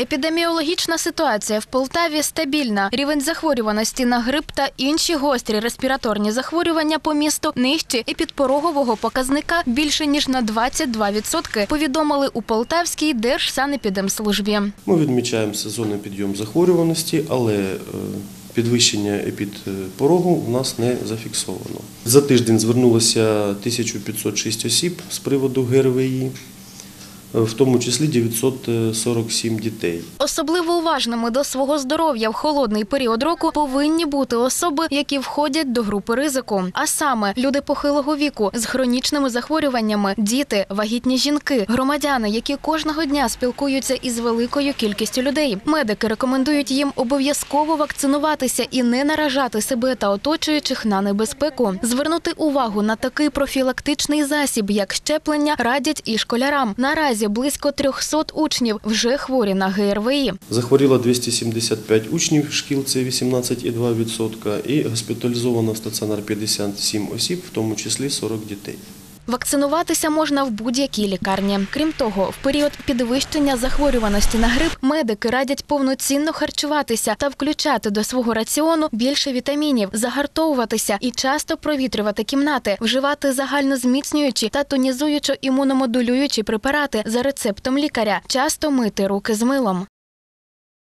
Епідеміологічна ситуація в Полтаві стабільна. Рівень захворюваності на грип та інші гострі респіраторні захворювання по місту нижче і підпорогового показника більше ніж на 22%, повідомили у Полтавській держсанепідемслужбі. Ми відмічаємо сезонний підйом захворюваності, але е, підвищення епідпорогу в нас не зафіксовано. За тиждень звернулося 1506 осіб з приводу ГРВІ, е, в тому числі 947 дітей. Особливо уважними до свого здоров'я в холодний період року повинні бути особи, які входять до групи ризику. А саме люди похилого віку з хронічними захворюваннями, діти, вагітні жінки, громадяни, які кожного дня спілкуються із великою кількістю людей. Медики рекомендують їм обов'язково вакцинуватися і не наражати себе та оточуючих на небезпеку. Звернути увагу на такий профілактичний засіб, як щеплення, радять і школярам. Наразі близько 300 учнів вже хворі на ГРВІ. Захворіло 275 учнів шкіл, це 18,2%, і госпіталізовано в стаціонар 57 осіб, в тому числі 40 дітей. Вакцинуватися можна в будь-якій лікарні. Крім того, в період підвищення захворюваності на грип медики радять повноцінно харчуватися та включати до свого раціону більше вітамінів, загартовуватися і часто провітрювати кімнати, вживати загальнозміцнюючі та тонізуючо імуномодулюючі препарати за рецептом лікаря, часто мити руки з милом.